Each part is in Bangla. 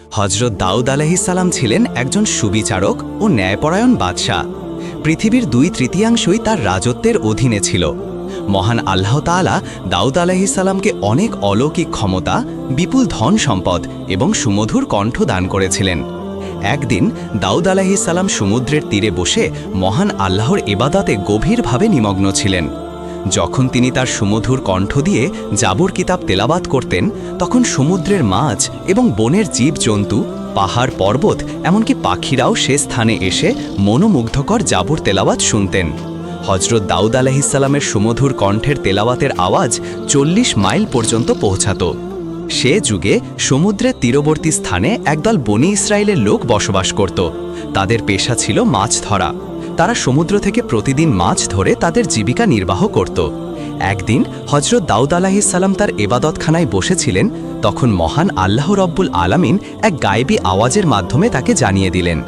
হজরত দাউদ আলাহিসাল্লাম ছিলেন একজন সুবিচারক ও ন্যায়পরায়ণ বাদশাহ। পৃথিবীর দুই তৃতীয়াংশই তার রাজত্বের অধীনে ছিল। মহান আল্লাহ তাআলা দাউদ আলাহিসাল্লামকে অনেক অলৌকিক ক্ষমতা, বিপুল ধন সম্পদ এবং সুমধুর কণ্ঠ দান করেছিলেন। একদিন দাউদ আলাহিসাল্লাম সমুদ্রের তীরে বসে মহান আল্লাহর এবাদাতে গভীরভাবে নিমগ্ন ছিলেন। যখন তিনি তার সুমধুর কণ্ঠ দিয়ে জাবর কিতাব তেলাবাত করতেন, তখন সমুদ্রের মাছ এবং বনের জীবজন্তু, পাহাড় পর্বত, এমনকি পাখিরাও সে স্থানে এসে মনোমুগ্ধকর জাবর তেলাওয়াত শুনতেন। হজরত দাউদ আলাহিসাল্লামের সুমধুর কণ্ঠের তেলাওয়াতের আওয়াজ চল্লিশ মাইল পর্যন্ত পৌঁছাত। সে যুগে সমুদ্রের তীরবর্তী স্থানে একদল বনি ইসরায়েলের লোক বসবাস করত। তাদের পেশা ছিল মাছ ধরা। তারা সমুদ্র থেকে প্রতিদিন মাছ ধরে তাদের জীবিকা নির্বাহ করত। একদিন হজরত দাউদ আলাহিসাল্লাম তার এবাদতখানায় বসেছিলেন, তখন মহান আল্লাহ রব্বুল আলামিন এক গায়েবী আওয়াজের মাধ্যমে তাকে জানিয়ে দিলেন,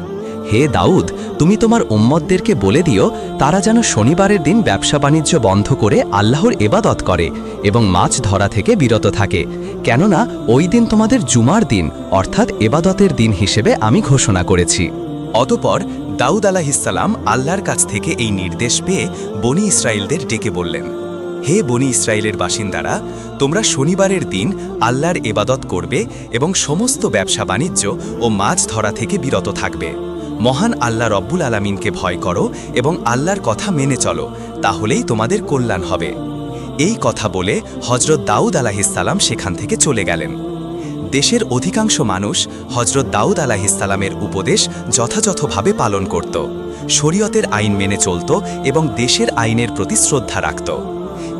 হে দাউদ, তুমি তোমার উম্মতদেরকে বলে দিও, তারা যেন শনিবারের দিন ব্যবসা বাণিজ্য বন্ধ করে আল্লাহর এবাদত করে এবং মাছ ধরা থেকে বিরত থাকে। কেননা, ওই দিন তোমাদের জুমার দিন, অর্থাৎ এবাদতের দিন হিসেবে আমি ঘোষণা করেছি। অতপর দাউদ আলাহিসাল্লাম আল্লাহর কাছ থেকে এই নির্দেশ পেয়ে বনি ইসরায়েলদের ডেকে বললেন, হে বনি ইসরায়েলের বাসিন্দারা, তোমরা শনিবারের দিন আল্লাহর এবাদত করবে এবং সমস্ত ব্যবসা বাণিজ্য ও মাছ ধরা থেকে বিরত থাকবে। মহান আল্লাহ রব্বুল আলামিনকে ভয় করো এবং আল্লাহর কথা মেনে চলো, তাহলেই তোমাদের কল্যাণ হবে। এই কথা বলে হজরত দাউদ আলাহিসাল্লাম সেখান থেকে চলে গেলেন। দেশের অধিকাংশ মানুষ হজরত দাউদ আলাহিসাল্লামের উপদেশ যথাযথভাবে পালন করত। শরীয়তের আইন মেনে চলত এবং দেশের আইনের প্রতি শ্রদ্ধা রাখত।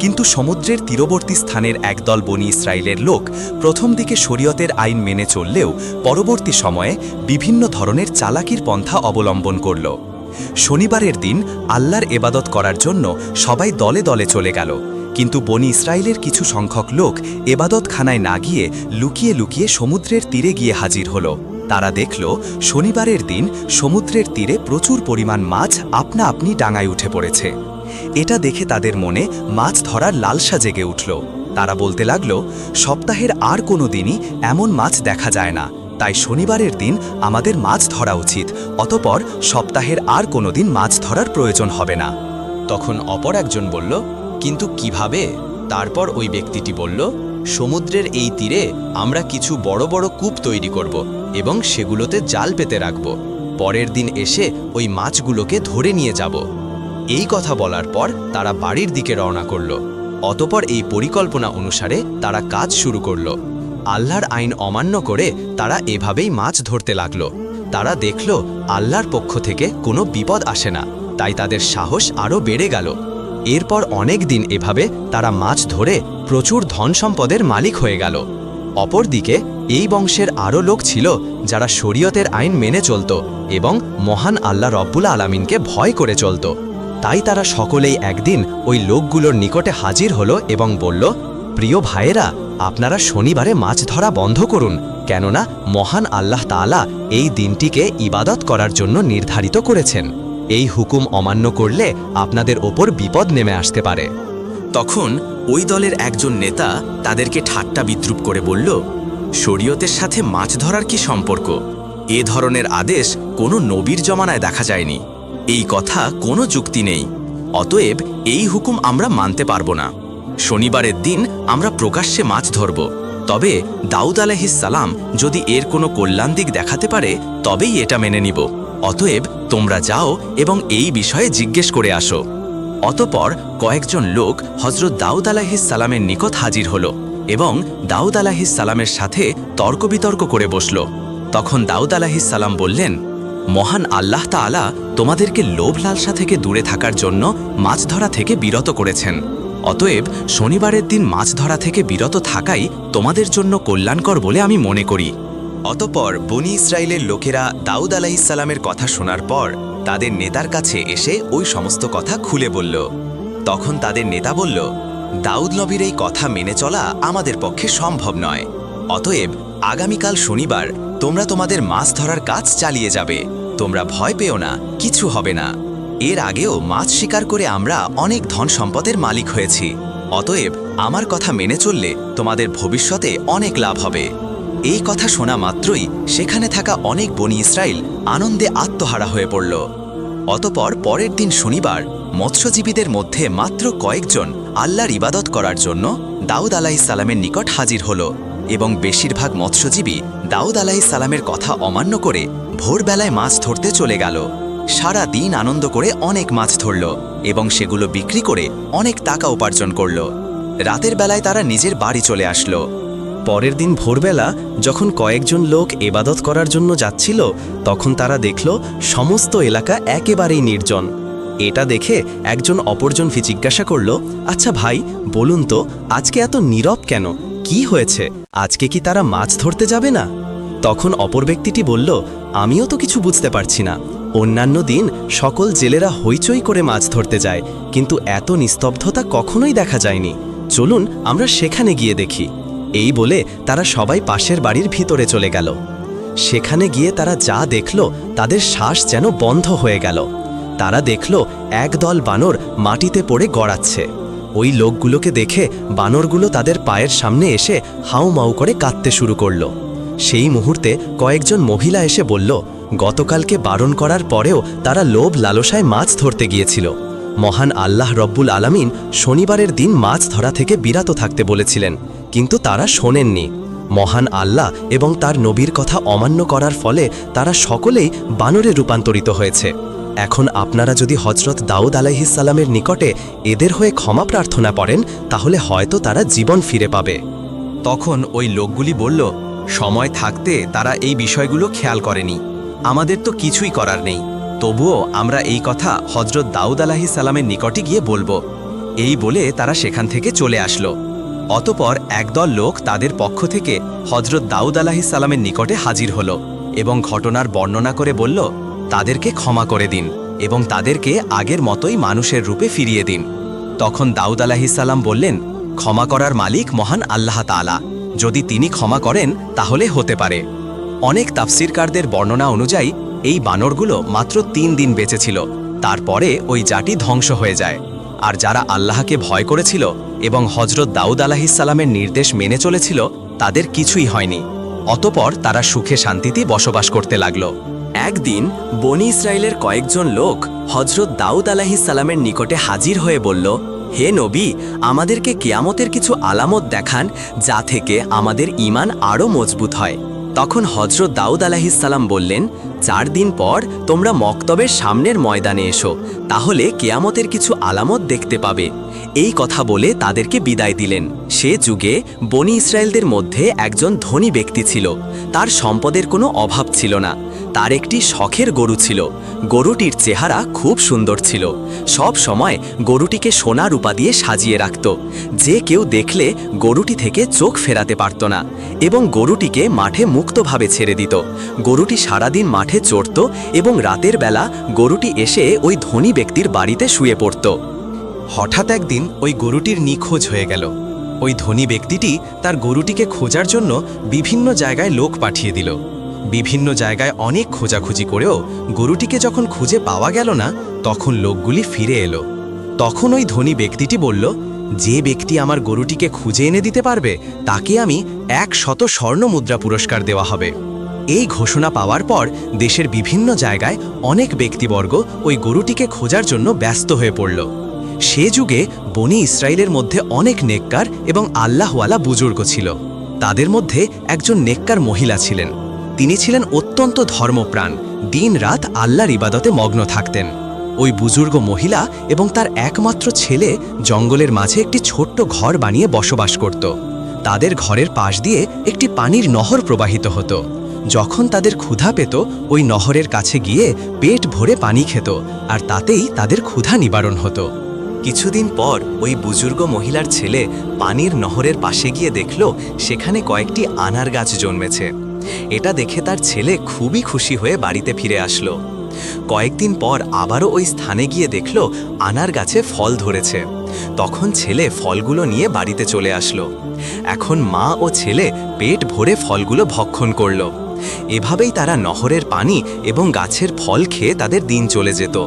কিন্তু সমুদ্রের তীরবর্তী স্থানের একদল বনি ইসরায়েলের লোক প্রথম দিকে শরীয়তের আইন মেনে চললেও পরবর্তী সময়ে বিভিন্ন ধরনের চালাকির পন্থা অবলম্বন করল। শনিবারের দিন আল্লাহর এবাদত করার জন্য সবাই দলে দলে চলে গেল। কিন্তু বনি ইসরায়েলের কিছু সংখ্যক লোক এবাদতখানায় না গিয়ে লুকিয়ে লুকিয়ে সমুদ্রের তীরে গিয়ে হাজির হলো। তারা দেখল, শনিবারের দিন সমুদ্রের তীরে প্রচুর পরিমাণ মাছ আপনা আপনি ডাঙায় উঠে পড়েছে। এটা দেখে তাদের মনে মাছ ধরার লালসা জেগে উঠল। তারা বলতে লাগল, সপ্তাহের আর কোনো দিনই এমন মাছ দেখা যায় না। তাই শনিবারের দিন আমাদের মাছ ধরা উচিত, অতপর সপ্তাহের আর কোনো দিন মাছ ধরার প্রয়োজন হবে না। তখন অপর একজন বলল কিন্তু কীভাবে? তারপর ওই ব্যক্তিটি বলল, সমুদ্রের এই তীরে আমরা কিছু বড় বড় কূপ তৈরি করব এবং সেগুলোতে জাল পেতে রাখব। পরের দিন এসে ওই মাছগুলোকে ধরে নিয়ে যাব। এই কথা বলার পর তারা বাড়ির দিকে রওনা করল। অতপর এই পরিকল্পনা অনুসারে তারা কাজ শুরু করল। আল্লাহর আইন অমান্য করে তারা এভাবেই মাছ ধরতে লাগল। তারা দেখল, আল্লাহর পক্ষ থেকে কোনো বিপদ আসে না। তাই তাদের সাহস আরও বেড়ে গেল। এরপর অনেক দিন এভাবে তারা মাছ ধরে প্রচুর ধন সম্পদের মালিক হয়ে গেল। অপরদিকে, এই বংশের আরও লোক ছিল যারা শরীয়তের আইন মেনে চলত এবং মহান আল্লাহ রব্বুল আলামিনকে ভয় করে চলত। তাই তারা সকলেই একদিন ওই লোকগুলোর নিকটে হাজির হলো এবং বলল, প্রিয় ভাইয়েরা, আপনারা শনিবারে মাছ ধরা বন্ধ করুন, কেননা মহান আল্লাহ তাআলা এই দিনটিকে ইবাদত করার জন্য নির্ধারিত করেছেন। এই হুকুম অমান্য করলে আপনাদের ওপর বিপদ নেমে আসতে পারে। তখন ওই দলের একজন নেতা তাদেরকে ঠাট্টা বিদ্রুপ করে বলল, শরীয়তের সাথে মাছ ধরার কি সম্পর্ক? এ ধরনের আদেশ কোনো নবীর জমানায় দেখা যায়নি। এই কথা কোনো যুক্তি নেই। অতএব এই হুকুম আমরা মানতে পারব না। শনিবারের দিন আমরা প্রকাশ্যে মাছ ধরব। তবে দাউদ আলাহিসাল্লাম যদি এর কোনো কল্যাণ দিক দেখাতে পারে, তবেই এটা মেনে নিব। অতএব তোমরা যাও এবং এই বিষয়ে জিজ্ঞেস করে আসো। অতপর কয়েকজন লোক হজরত দাউদ আলাহিস আলাহিসাল্লামের নিকট হাজির হল এবং দাউদ আলাহিস আলাহিসাল্লামের সাথে তর্ক বিতর্ক করে বসল। তখন দাউদ আলাহিস আলাহিসাল্লাম বললেন, মহান আল্লাহ তাআলা তোমাদেরকে লোভ লালসা থেকে দূরে থাকার জন্য মাছ ধরা থেকে বিরত করেছেন। অতএব শনিবারের দিন মাছ ধরা থেকে বিরত থাকাই তোমাদের জন্য কল্যাণকর বলে আমি মনে করি। অতপর বনি ইসরায়েলের লোকেরা দাউদ আলাহিসাল্লামের কথা শোনার পর তাদের নেতার কাছে এসে ওই সমস্ত কথা খুলে বলল। তখন তাদের নেতা বলল, দাউদ নবীর এই কথা মেনে চলা আমাদের পক্ষে সম্ভব নয়। অতএব আগামীকাল শনিবার তোমরা তোমাদের মাছ ধরার কাজ চালিয়ে যাবে। তোমরা ভয় পেও না, কিছু হবে না। এর আগেও মাছ শিকার করে আমরা অনেক ধন সম্পদের মালিক হয়েছি। অতএব আমার কথা মেনে চললে তোমাদের ভবিষ্যতে অনেক লাভ হবে। এই কথা শোনা মাত্রই সেখানে থাকা অনেক বনি ইসরায়েল আনন্দে আত্মহারা হয়ে পড়ল। অতপর পরের দিন শনিবার মৎস্যজীবীদের মধ্যে মাত্র কয়েকজন আল্লাহর ইবাদত করার জন্য দাউদ আলাহিসাল্লামের নিকট হাজির হল এবং বেশিরভাগ মৎস্যজীবী দাউদ আলাহিসাল্লামের কথা অমান্য করে ভোরবেলায় মাছ ধরতে চলে গেল। সারা দিন আনন্দ করে অনেক মাছ ধরল এবং সেগুলো বিক্রি করে অনেক টাকা উপার্জন করল। রাতের বেলায় তারা নিজের বাড়ি চলে আসলো। পরের দিন ভোরবেলা যখন কয়েকজন লোক এবাদত করার জন্য যাচ্ছিল, তখন তারা দেখল সমস্ত এলাকা একেবারেই নির্জন। এটা দেখে একজন অপরজনকে জিজ্ঞাসা করল আচ্ছা ভাই, বলুন তো, আজকে এত নীরব কেন? কি হয়েছে? আজকে কি তারা মাছ ধরতে যাবে না? তখন অপর ব্যক্তিটি বলল, আমিও তো কিছু বুঝতে পারছি না। অন্যান্য দিন সকল জেলেরা হইচই করে মাছ ধরতে যায়, কিন্তু এত নিস্তব্ধতা কখনোই দেখা যায়নি। চলুন আমরা সেখানে গিয়ে দেখি। এই বলে তারা সবাই পাশের বাড়ির ভিতরে চলে গেল। সেখানে গিয়ে তারা যা দেখল, তাদের শ্বাস যেন বন্ধ হয়ে গেল। তারা দেখল, একদল বানর মাটিতে পড়ে গড়াচ্ছে। ওই লোকগুলোকে দেখে বানরগুলো তাদের পায়ের সামনে এসে হাউ মাউ করে কাঁদতে শুরু করল। সেই মুহূর্তে কয়েকজন মহিলা এসে বলল, গতকালকে বারণ করার পরেও তারা লোভ লালসায় মাছ ধরতে গিয়েছিল। মহান আল্লাহ রব্বুল আলামিন শনিবারের দিন মাছ ধরা থেকে বিরত থাকতে বলেছিলেন। কিন্তু তারা শোনেননি। মহান আল্লাহ এবং তার নবীর কথা অমান্য করার ফলে তারা সকলেই বানরে রূপান্তরিত হয়েছে। এখন আপনারা যদি হজরত দাউদ আলাইহিসাল্লামের নিকটে এদের হয়ে ক্ষমা প্রার্থনা করেন তাহলে হয়তো তারা জীবন ফিরে পাবে। তখন ওই লোকগুলি বলল, সময় থাকতে তারা এই বিষয়গুলো খেয়াল করেনি। আমাদের তো কিছুই করার নেই। তবুও আমরা এই কথা হজরত দাউদ আলাহি সালামের নিকটে গিয়ে বলব। এই বলে তারা সেখান থেকে চলে আসলো। অতপর একদল লোক তাদের পক্ষ থেকে হজরত দাউদ সালামের নিকটে হাজির হল এবং ঘটনার বর্ণনা করে বলল, তাদেরকে ক্ষমা করে দিন এবং তাদেরকে আগের মতোই মানুষের রূপে ফিরিয়ে দিন। তখন দাউদ আলাহিসাল্লাম বললেন, ক্ষমা করার মালিক মহান আল্লাহ তাআলা। যদি তিনি ক্ষমা করেন, তাহলে হতে পারে। অনেক তাফসিরকারদের বর্ণনা অনুযায়ী, এই বানরগুলো মাত্র তিন দিন বেঁচেছিল তারপরে ওই জাটি ধ্বংস হয়ে যায়। আর যারা আল্লাহকে ভয় করেছিল এবং হজরত দাউদ আলাহিসাল্লামের নির্দেশ মেনে চলেছিল, তাদের কিছুই হয়নি। অতপর তারা সুখে শান্তিতে বসবাস করতে লাগল। একদিন বনি ইসরায়েলের কয়েকজন লোক হজরত দাউদ আলাহিসাল্লামের নিকটে হাজির হয়ে বলল, হে নবী, আমাদেরকে কেয়ামতের কিছু আলামত দেখান, যা থেকে আমাদের ইমান আরও মজবুত হয়। তখন হজরত দাউদ আলাহিসাল্লাম বললেন, চার দিন পর তোমরা মক্তবের সামনের ময়দানে এসো, তাহলে কেয়ামতের কিছু আলামত দেখতে পাবে। এই কথা বলে তাদেরকে বিদায় দিলেন। সে যুগে বনি ইসরায়েলদের মধ্যে একজন ধনী ব্যক্তি ছিল। তার সম্পদের কোনো অভাব ছিল না। তার একটি শখের গরু ছিল। গরুটির চেহারা খুব সুন্দর ছিল। সব সময় গরুটিকে সোনা রূপা দিয়ে সাজিয়ে রাখত। যে কেউ দেখলে গরুটি থেকে চোখ ফেরাতে পারত না এবং গরুটিকে মাঠে মুক্তভাবে ছেড়ে দিত। গরুটি সারাদিন মাঠে চড়ত এবং রাতের বেলা গরুটি এসে ওই ধনী ব্যক্তির বাড়িতে শুয়ে পড়ত। হঠাৎ একদিন ওই গরুটির নিখোঁজ হয়ে গেল। ওই ধনী ব্যক্তিটি তার গরুটিকে খোঁজার জন্য বিভিন্ন জায়গায় লোক পাঠিয়ে দিল। বিভিন্ন জায়গায় অনেক খোঁজাখুঁজি করেও গরুটিকে যখন খুঁজে পাওয়া গেল না, তখন লোকগুলি ফিরে এলো। তখন ওই ধনী ব্যক্তিটি বলল, যে ব্যক্তি আমার গরুটিকে খুঁজে এনে দিতে পারবে, তাকে আমি এক শত স্বর্ণ মুদ্রা পুরস্কার দেওয়া হবে। এই ঘোষণা পাওয়ার পর দেশের বিভিন্ন জায়গায় অনেক ব্যক্তিবর্গ ওই গরুটিকে খোঁজার জন্য ব্যস্ত হয়ে পড়ল। সে যুগে বনি ইসরায়েলের মধ্যে অনেক নেককার এবং আল্লাহওয়ালা বুজুর্গ ছিল। তাদের মধ্যে একজন নেককার মহিলা ছিলেন। তিনি ছিলেন অত্যন্ত ধর্মপ্রাণ, দিন রাত আল্লাহর ইবাদতে মগ্ন থাকতেন। ওই বুজুর্গ মহিলা এবং তার একমাত্র ছেলে জঙ্গলের মাঝে একটি ছোট্ট ঘর বানিয়ে বসবাস করত। তাদের ঘরের পাশ দিয়ে একটি পানির নহর প্রবাহিত হতো। যখন তাদের ক্ষুধা পেত, ওই নহরের কাছে গিয়ে পেট ভরে পানি খেত, আর তাতেই তাদের ক্ষুধা নিবারণ হতো। কিছুদিন পর ওই বুজুর্গ মহিলার ছেলে পানির নহরের পাশে গিয়ে দেখল সেখানে কয়েকটি আনার গাছ জন্মেছে। এটা দেখে তার ছেলে খুবই খুশি হয়ে বাড়িতে ফিরে আসলো। কয়েকদিন পর আবারও ওই স্থানে গিয়ে দেখল আনার গাছে ফল ধরেছে। তখন ছেলে ফলগুলো নিয়ে বাড়িতে চলে আসলো। এখন মা ও ছেলে পেট ভরে ফলগুলো ভক্ষণ করল। এভাবেই তারা নহরের পানি এবং গাছের ফল খেয়ে তাদের দিন চলে যেত।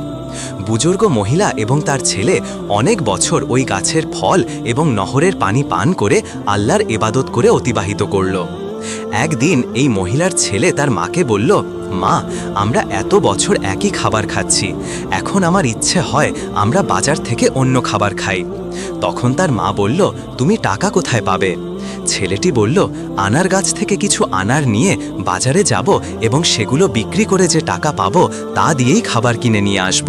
বুজুর্গ মহিলা এবং তার ছেলে অনেক বছর ওই গাছের ফল এবং নহরের পানি পান করে আল্লাহর এবাদত করে অতিবাহিত করল। একদিন এই মহিলার ছেলে তার মাকে বলল, মা, আমরা এত বছর একই খাবার খাচ্ছি। এখন আমার ইচ্ছে হয় আমরা বাজার থেকে অন্য খাবার খাই। তখন তার মা বলল, তুমি টাকা কোথায় পাবে? ছেলেটি বলল, আনার গাছ থেকে কিছু আনার নিয়ে বাজারে যাব এবং সেগুলো বিক্রি করে যে টাকা পাবো, তা দিয়েই খাবার কিনে নিয়ে আসব।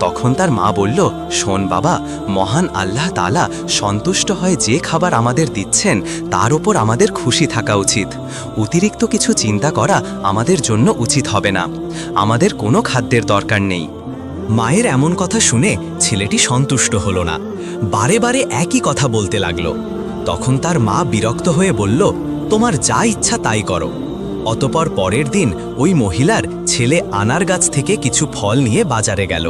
তখন তার মা বলল, শোন বাবা, মহান আল্লাহ তালা সন্তুষ্ট হয় যে খাবার আমাদের দিচ্ছেন, তার ওপর আমাদের খুশি থাকা উচিত। অতিরিক্ত কিছু চিন্তা করা আমাদের জন্য উচিত হবে না। আমাদের কোনো খাদ্যের দরকার নেই। মায়ের এমন কথা শুনে ছেলেটি সন্তুষ্ট হলো না। বারে বারে একই কথা বলতে লাগল। তখন তার মা বিরক্ত হয়ে বলল, তোমার যা ইচ্ছা তাই করো। অতপর পরের দিন ওই মহিলার ছেলে আনার গাছ থেকে কিছু ফল নিয়ে বাজারে গেল।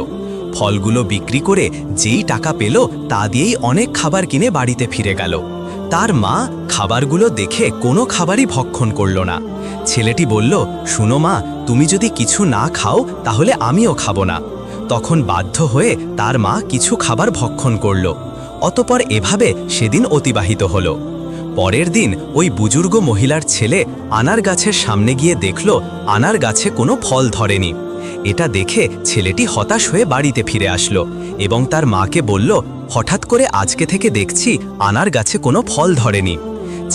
ফলগুলো বিক্রি করে যেই টাকা পেল, তা দিয়েই অনেক খাবার কিনে বাড়িতে ফিরে গেল। তার মা খাবারগুলো দেখে কোনো খাবারই ভক্ষণ করল না। ছেলেটি বলল, শুনো মা, তুমি যদি কিছু না খাও, তাহলে আমিও খাব না। তখন বাধ্য হয়ে তার মা কিছু খাবার ভক্ষণ করল। অতপর এভাবে সেদিন অতিবাহিত হল। পরের দিন ওই বুজুর্গ মহিলার ছেলে আনার গাছের সামনে গিয়ে দেখল আনার গাছে কোনো ফল ধরেনি। এটা দেখে ছেলেটি হতাশ হয়ে বাড়িতে ফিরে আসলো এবং তার মাকে বলল, হঠাৎ করে আজকে থেকে দেখছি আনার গাছে কোনো ফল ধরেনি।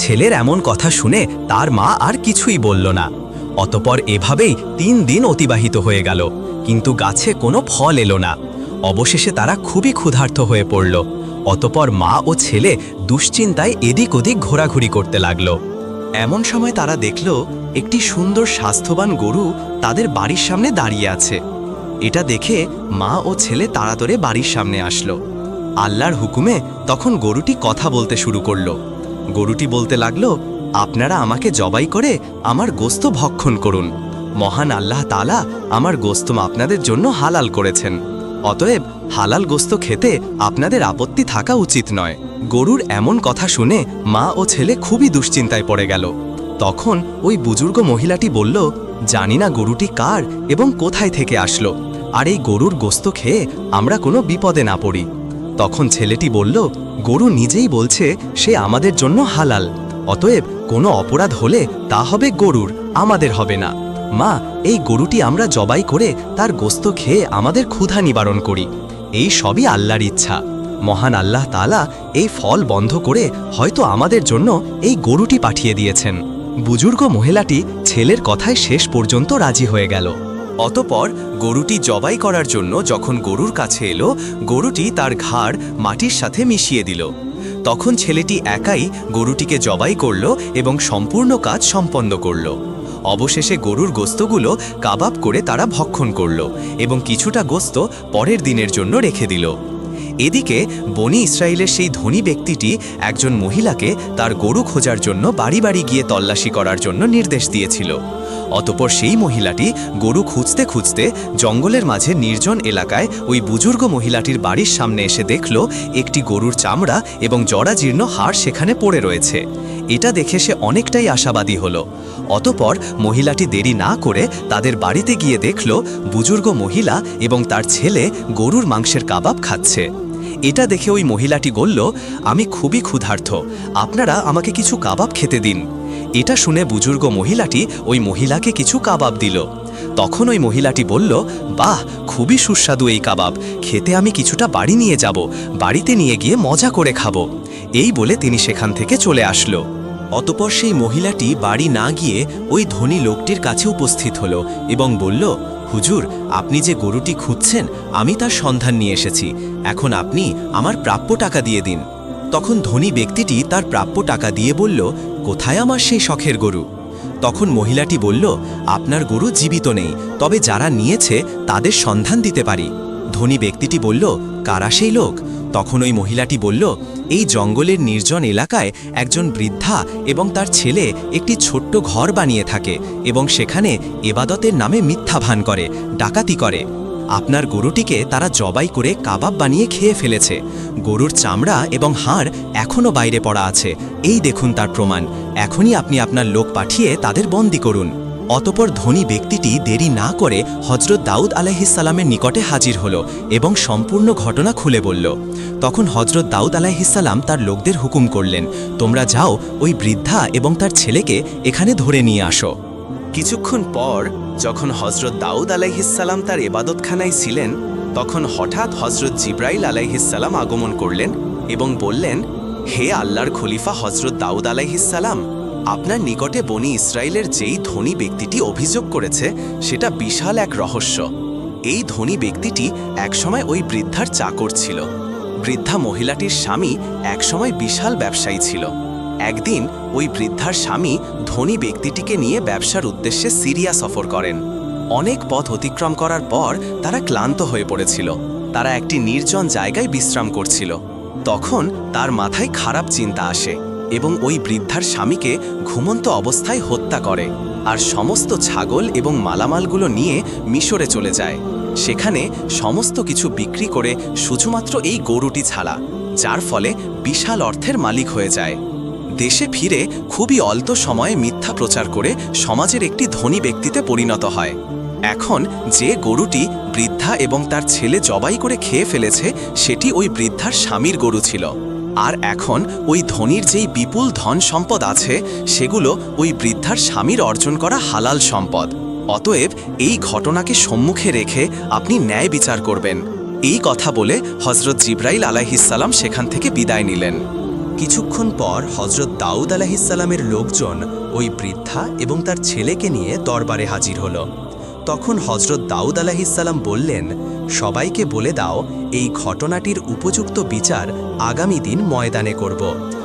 ছেলের এমন কথা শুনে তার মা আর কিছুই বলল না। অতপর এভাবেই তিন দিন অতিবাহিত হয়ে গেল, কিন্তু গাছে কোনো ফল এলো না। অবশেষে তারা খুবই ক্ষুধার্ত হয়ে পড়ল। অতপর মা ও ছেলে দুশ্চিন্তায় এদিক ওদিক ঘোরাঘুরি করতে লাগল। এমন সময় তারা দেখল, একটি সুন্দর স্বাস্থ্যবান গরু তাদের বাড়ির সামনে দাঁড়িয়ে আছে। এটা দেখে মা ও ছেলে তাড়াতাড়ি বাড়ির সামনে আসলো। আল্লাহর হুকুমে তখন গরুটি কথা বলতে শুরু করল। গরুটি বলতে লাগল, আপনারা আমাকে জবাই করে আমার গোস্ত ভক্ষণ করুন। মহান আল্লাহ তালা আমার গোস্ত আপনাদের জন্য হালাল করেছেন। অতএব হালাল গোস্ত খেতে আপনাদের আপত্তি থাকা উচিত নয়। গরুর এমন কথা শুনে মা ও ছেলে খুবই দুশ্চিন্তায় পড়ে গেল। তখন ওই বুজুর্গ মহিলাটি বলল, জানি না গরুটি কার এবং কোথায় থেকে আসলো। আর এই গরুর গোস্ত খেয়ে আমরা কোনো বিপদে না পড়ি। তখন ছেলেটি বলল, গরু নিজেই বলছে সে আমাদের জন্য হালাল। অতএব কোনো অপরাধ হলে তা হবে গরুর, আমাদের হবে না। মা, এই গরুটি আমরা জবাই করে তার গোস্ত খেয়ে আমাদের ক্ষুধা নিবারণ করি। এই সবই আল্লাহর ইচ্ছা। মহান আল্লাহ তালা এই ফল বন্ধ করে হয়তো আমাদের জন্য এই গরুটি পাঠিয়ে দিয়েছেন। বুজুর্গ মহিলাটি ছেলের কথায় শেষ পর্যন্ত রাজি হয়ে গেল। অতপর গরুটি জবাই করার জন্য যখন গরুর কাছে এলো, গরুটি তার ঘাড় মাটির সাথে মিশিয়ে দিল। তখন ছেলেটি একাই গরুটিকে জবাই করল এবং সম্পূর্ণ কাজ সম্পন্ন করল। অবশেষে গরুর গোস্তগুলো কাবাব করে তারা ভক্ষণ করল এবং কিছুটা গোস্ত পরের দিনের জন্য রেখে দিল। এদিকে বনি ইসরায়েলের সেই ধনী ব্যক্তিটি একজন মহিলাকে তার গরু খোঁজার জন্য বাড়ি বাড়ি গিয়ে তল্লাশি করার জন্য নির্দেশ দিয়েছিল। অতপর সেই মহিলাটি গরু খুঁজতে খুঁজতে জঙ্গলের মাঝে নির্জন এলাকায় ওই বুজুর্গ মহিলাটির বাড়ির সামনে এসে দেখল একটি গরুর চামড়া এবং জরাজীর্ণ হাড় সেখানে পড়ে রয়েছে। এটা দেখে সে অনেকটাই আশাবাদী হলো। অতপর মহিলাটি দেরি না করে তাদের বাড়িতে গিয়ে দেখল বুজুর্গ মহিলা এবং তার ছেলে গরুর মাংসের কাবাব খাচ্ছে। এটা দেখে ওই মহিলাটি বলল, আমি খুবই ক্ষুধার্থ আপনারা আমাকে কিছু কাবাব খেতে দিন। এটা শুনে বুজুর্গ মহিলাটি ওই মহিলাকে কিছু কাবাব দিল। তখন ওই মহিলাটি বলল, বাহ, খুবই সুস্বাদু এই কাবাব। খেতে আমি কিছুটা বাড়ি নিয়ে যাব। বাড়িতে নিয়ে গিয়ে মজা করে খাব। এই বলে তিনি সেখান থেকে চলে আসলো। অতপর সেই মহিলাটি বাড়ি না গিয়ে ওই ধনী লোকটির কাছে উপস্থিত হলো এবং বলল, হুজুর, আপনি যে গরুটি খুঁজছেন, আমি তার সন্ধান নিয়ে এসেছি। এখন আপনি আমার প্রাপ্য টাকা দিয়ে দিন। তখন ধনী ব্যক্তিটি তার প্রাপ্য টাকা দিয়ে বলল কোথায় আমার সেই শখের গরু? তখন মহিলাটি বলল, আপনার গরু জীবিত নেই, তবে যারা নিয়েছে তাদের সন্ধান দিতে পারি। ধনী ব্যক্তিটি বলল, কারা সেই লোক? তখন ওই মহিলাটি বলল, এই জঙ্গলের নির্জন এলাকায় একজন বৃদ্ধা এবং তার ছেলে একটি ছোট্ট ঘর বানিয়ে থাকে এবং সেখানে এবাদতের নামে মিথ্যা ভান করে, ডাকাতি করে। আপনার গরুটিকে তারা জবাই করে কাবাব বানিয়ে খেয়ে ফেলেছে। গরুর চামড়া এবং হাড় এখনও বাইরে পড়া আছে। এই দেখুন তার প্রমাণ। এখনই আপনি আপনার লোক পাঠিয়ে তাদের বন্দি করুন। অতপর ধনী ব্যক্তিটি দেরি না করে হজরত দাউদ আলাইহিসাল্লামের নিকটে হাজির হল এবং সম্পূর্ণ ঘটনা খুলে বলল। তখন হজরত দাউদ আলাইহিসাল্লাম তার লোকদের হুকুম করলেন, তোমরা যাও, ওই বৃদ্ধা এবং তার ছেলেকে এখানে ধরে নিয়ে আসো। কিছুক্ষণ পর, যখন হজরত দাউদ আলাইহিসাল্লাম তার এবাদতখানায় ছিলেন, তখন হঠাৎ হজরত জিব্রাইল আলাইহিসাল্লাম আগমন করলেন এবং বললেন, হে আল্লাহর খলিফা হজরত দাউদ আলাইহিসাল্লাম আপনার নিকটে বনি ইসরায়েলের যেই ধনী ব্যক্তিটি অভিযোগ করেছে, সেটা বিশাল এক রহস্য। এই ধনী ব্যক্তিটি একসময় ওই বৃদ্ধার চাকর ছিল। বৃদ্ধা মহিলাটির স্বামী একসময় বিশাল ব্যবসায়ী ছিল। একদিন ওই বৃদ্ধার স্বামী ধনী ব্যক্তিটিকে নিয়ে ব্যবসার উদ্দেশ্যে সিরিয়া সফর করেন। অনেক পথ অতিক্রম করার পর তারা ক্লান্ত হয়ে পড়েছিল। তারা একটি নির্জন জায়গায় বিশ্রাম করছিল। তখন তার মাথায় খারাপ চিন্তা আসে এবং ওই বৃদ্ধার স্বামীকে ঘুমন্ত অবস্থায় হত্যা করে আর সমস্ত ছাগল এবং মালামালগুলো নিয়ে মিশরে চলে যায়। সেখানে সমস্ত কিছু বিক্রি করে শুধুমাত্র এই গরুটি ছাড়া, যার ফলে বিশাল অর্থের মালিক হয়ে যায়। দেশে ফিরে খুবই অল্প সময়ে মিথ্যা প্রচার করে সমাজের একটি ধনী ব্যক্তিতে পরিণত হয়। এখন যে গরুটি বৃদ্ধা এবং তার ছেলে জবাই করে খেয়ে ফেলেছে, সেটি ওই বৃদ্ধার স্বামীর গরু ছিল। আর এখন ওই ধনীর যেই বিপুল ধন সম্পদ আছে, সেগুলো ওই বৃদ্ধার স্বামীর অর্জন করা হালাল সম্পদ। অতএব এই ঘটনাকে সম্মুখে রেখে আপনি ন্যায় বিচার করবেন। এই কথা বলে হজরত জিব্রাইল আলাইহিসাল্লাম সেখান থেকে বিদায় নিলেন। কিছুক্ষণ পর হজরত দাউদ আলাহিসাল্লামের লোকজন ওই বৃদ্ধা এবং তার ছেলেকে নিয়ে দরবারে হাজির হল। তখন হজরত দাউদ আলাহিসাল্লাম বললেন, সবাইকে বলে দাও, এই ঘটনাটির উপযুক্ত বিচার আগামী দিন ময়দানে করব।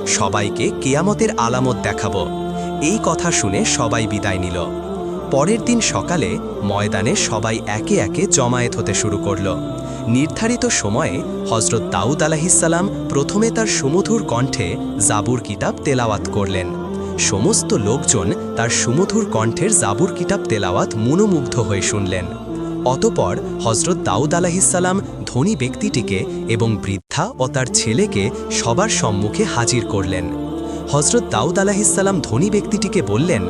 সবাইকে কেয়ামতের আলামত দেখাব। এই কথা শুনে সবাই বিদায় নিল। পরের দিন সকালে ময়দানে সবাই একে একে জমায়েত হতে শুরু করল। নির্ধারিত সময়ে হজরত দাউদ আলাহিসাল্লাম প্রথমে তার সুমধুর কণ্ঠে জাবুর কিতাব তেলাওয়াত করলেন। সমস্ত লোকজন তার সুমধুর কণ্ঠের জাবুর কিতাব তেলাওয়াত মনোমুগ্ধ হয়ে শুনলেন। অতপর হজরত দাউদ আলাহিসাল্লাম ধনী ব্যক্তিটিকে এবং বৃদ্ধা ও তার ছেলেকে সবার সম্মুখে হাজির করলেন। হজরত দাউদ আলাহিসাল্লাম ধনী ব্যক্তিটিকে বললেন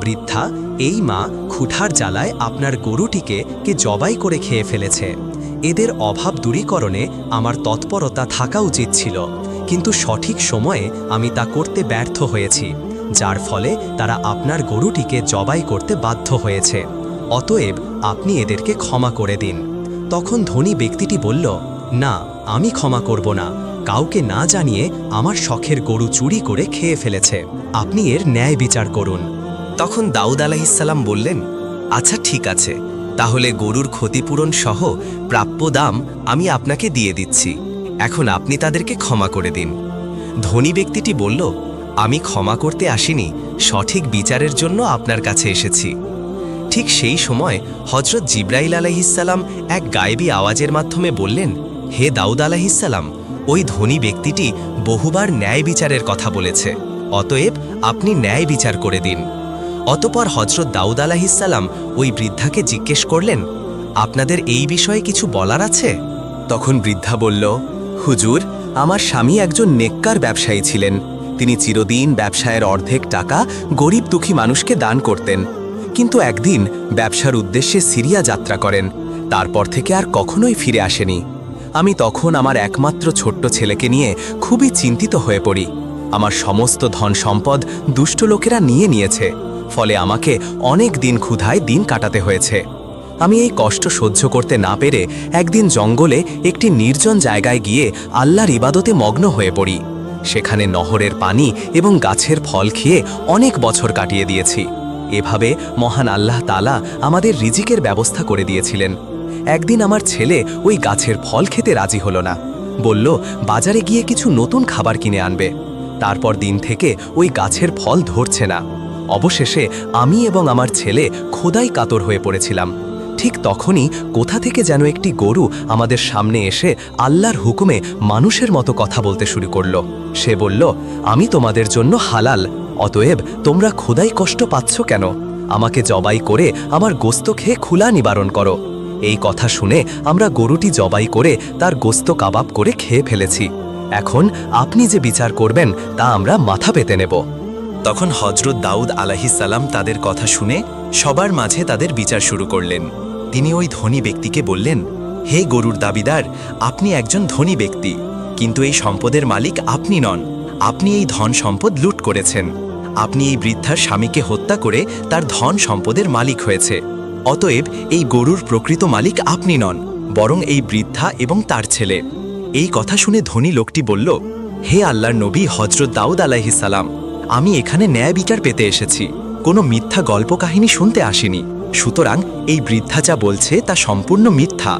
বৃদ্ধা, এই মা খুঠার জ্বালায় আপনার গরুটিকে কে জবাই করে খেয়ে ফেলেছে। এদের অভাব দূরীকরণে আমার তৎপরতা থাকা উচিত ছিল। কিন্তু সঠিক সময়ে আমি তা করতে ব্যর্থ হয়েছি, যার ফলে তারা আপনার গরুটিকে জবাই করতে বাধ্য হয়েছে। অতএব আপনি এদেরকে ক্ষমা করে দিন। তখন ধনী ব্যক্তিটি বলল, না, আমি ক্ষমা করব না। কাউকে না জানিয়ে আমার শখের গরু চুরি করে খেয়ে ফেলেছে। আপনি এর ন্যায় বিচার করুন। তখন দাউদ আলাহিসাল্লাম বললেন আচ্ছা ঠিক আছে। তাহলে গরুর ক্ষতিপূরণ সহ প্রাপ্য দাম আমি আপনাকে দিয়ে দিচ্ছি। এখন আপনি তাদেরকে ক্ষমা করে দিন। ধনী ব্যক্তিটি বলল, আমি ক্ষমা করতে আসিনি, সঠিক বিচারের জন্য আপনার কাছে এসেছি। ঠিক সেই সময় হজরত জিব্রাইল আলাইহিসাল্লাম এক গায়েবী আওয়াজের মাধ্যমে বললেন, হে দাউদ আলাইহিসাল্লাম ওই ধনী ব্যক্তিটি বহুবার ন্যায় বিচারের কথা বলেছে। অতএব আপনি ন্যায় বিচার করে দিন। অতপর হজরত দাউদ আলাহিসাল্লাম ওই বৃদ্ধাকে জিজ্ঞেস করলেন, আপনাদের এই বিষয়ে কিছু বলার আছে? তখন বৃদ্ধা বলল, হুজুর, আমার স্বামী একজন নেককার ব্যবসায়ী ছিলেন। তিনি চিরদিন ব্যবসায়ের অর্ধেক টাকা গরিব দুঃখী মানুষকে দান করতেন। কিন্তু একদিন ব্যবসার উদ্দেশ্যে সিরিয়া যাত্রা করেন। তারপর থেকে আর কখনোই ফিরে আসেনি। আমি তখন আমার একমাত্র ছোট্ট ছেলেকে নিয়ে খুবই চিন্তিত হয়ে পড়ি। আমার সমস্ত ধন সম্পদ দুষ্ট লোকেরা নিয়ে নিয়েছে। ফলে আমাকে অনেক দিন ক্ষুধায় দিন কাটাতে হয়েছে। আমি এই কষ্ট সহ্য করতে না পেরে একদিন জঙ্গলে একটি নির্জন জায়গায় গিয়ে আল্লাহর ইবাদতে মগ্ন হয়ে পড়ি। সেখানে নহরের পানি এবং গাছের ফল খেয়ে অনেক বছর কাটিয়ে দিয়েছি। এভাবে মহান আল্লাহ তালা আমাদের রিজিকের ব্যবস্থা করে দিয়েছিলেন। একদিন আমার ছেলে ওই গাছের ফল খেতে রাজি হলো না। বলল, বাজারে গিয়ে কিছু নতুন খাবার কিনে আনবে। তারপর দিন থেকে ওই গাছের ফল ধরছে না। অবশেষে আমি এবং আমার ছেলে খোদাই কাতর হয়ে পড়েছিলাম। ঠিক তখনই কোথা থেকে যেন একটি গরু আমাদের সামনে এসে আল্লাহর হুকুমে মানুষের মতো কথা বলতে শুরু করল। সে বলল, আমি তোমাদের জন্য হালাল, অতএব তোমরা খোদাই কষ্ট পাচ্ছ কেন? আমাকে জবাই করে আমার গোস্ত খেয়ে খোলা নিবারণ করো। এই কথা শুনে আমরা গরুটি জবাই করে তার গোস্ত কাবাব করে খেয়ে ফেলেছি। এখন আপনি যে বিচার করবেন তা আমরা মাথা পেতে নেব। তখন হজরত দাউদ সালাম তাদের কথা শুনে সবার মাঝে তাদের বিচার শুরু করলেন। তিনি ওই ধনী ব্যক্তিকে বললেন, হে গরুর দাবিদার, আপনি একজন ধনী ব্যক্তি, কিন্তু এই সম্পদের মালিক আপনি নন। আপনি এই ধন সম্পদ লুট করেছেন। আপনি এই বৃদ্ধার স্বামীকে হত্যা করে তার ধন সম্পদের মালিক হয়েছে। অতএব এই গরুর প্রকৃত মালিক আপনি নন, বরং এই বৃদ্ধা এবং তার ছেলে। এই কথা শুনে ধনী লোকটি বলল, হে আল্লাহর নবী হজরত দাউদ সালাম আমি এখানে ন্যায় বিচার পেতে এসেছি। কোনো মিথ্যা গল্প কাহিনী শুনতে আসিনি। সুতরাং এই বৃদ্ধা যা বলছে তা সম্পূর্ণ মিথ্যা।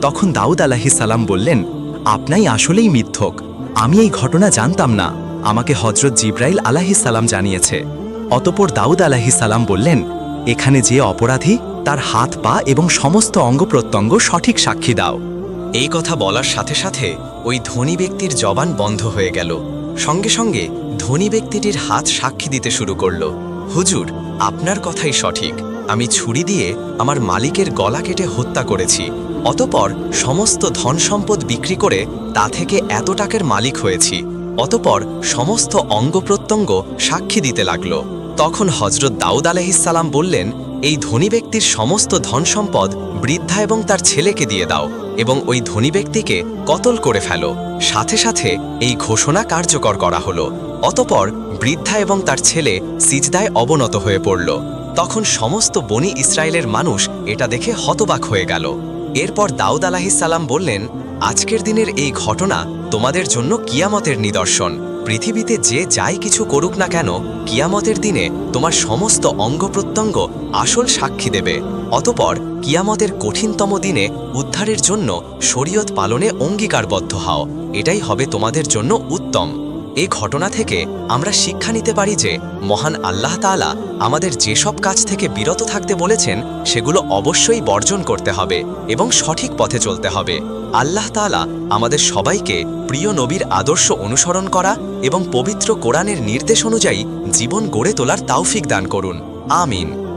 তখন দাউদ আলাহি সালাম বললেন, আপনাই আসলেই মিথ্যক। আমি এই ঘটনা জানতাম না। আমাকে হজরত জিব্রাইল আলাহি সালাম জানিয়েছে। অতপর দাউদ আলাহি সালাম বললেন, এখানে যে অপরাধী, তার হাত, পা এবং সমস্ত অঙ্গ প্রত্যঙ্গ সঠিক সাক্ষী দাও। এই কথা বলার সাথে সাথে ওই ধনী ব্যক্তির জবান বন্ধ হয়ে গেল। সঙ্গে সঙ্গে ধনী ব্যক্তিটির হাত সাক্ষী দিতে শুরু করল। হুজুর, আপনার কথাই সঠিক। আমি ছুরি দিয়ে আমার মালিকের গলা কেটে হত্যা করেছি। অতপর সমস্ত ধন সম্পদ বিক্রি করে তা থেকে এত টাকার মালিক হয়েছি। অতপর সমস্ত অঙ্গ সাক্ষী দিতে লাগল। তখন হজরত দাউদ আলহিসাল্লাম বললেন এই ধনী ব্যক্তির সমস্ত ধন সম্পদ বৃদ্ধা এবং তার ছেলেকে দিয়ে দাও এবং ওই ধনী ব্যক্তিকে কতল করে ফেলো। সাথে সাথে এই ঘোষণা কার্যকর করা হলো। অতপর বৃদ্ধা এবং তার ছেলে সিজদায় অবনত হয়ে পড়ল। তখন সমস্ত বনি ইসরায়েলের মানুষ এটা দেখে হতবাক হয়ে গেল। এরপর দাউদ আলাহিসাল্লাম বললেন, আজকের দিনের এই ঘটনা তোমাদের জন্য কিয়ামতের নিদর্শন। পৃথিবীতে যে যাই কিছু করুক না কেন, কিয়ামতের দিনে তোমার সমস্ত অঙ্গ প্রত্যঙ্গ আসল সাক্ষী দেবে। অতপর কিয়ামতের কঠিনতম দিনে উদ্ধারের জন্য শরীয়ত পালনে অঙ্গীকারবদ্ধ হও। এটাই হবে তোমাদের জন্য উত্তম। এই ঘটনা থেকে আমরা শিক্ষা নিতে পারি যে মহান আল্লাহ তাআলা আমাদের যেসব কাজ থেকে বিরত থাকতে বলেছেন, সেগুলো অবশ্যই বর্জন করতে হবে এবং সঠিক পথে চলতে হবে। আল্লাহ তাআলা আমাদের সবাইকে প্রিয় নবীর আদর্শ অনুসরণ করা এবং পবিত্র কোরআনের নির্দেশ অনুযায়ী জীবন গড়ে তোলার তাওফিক দান করুন। আমিন।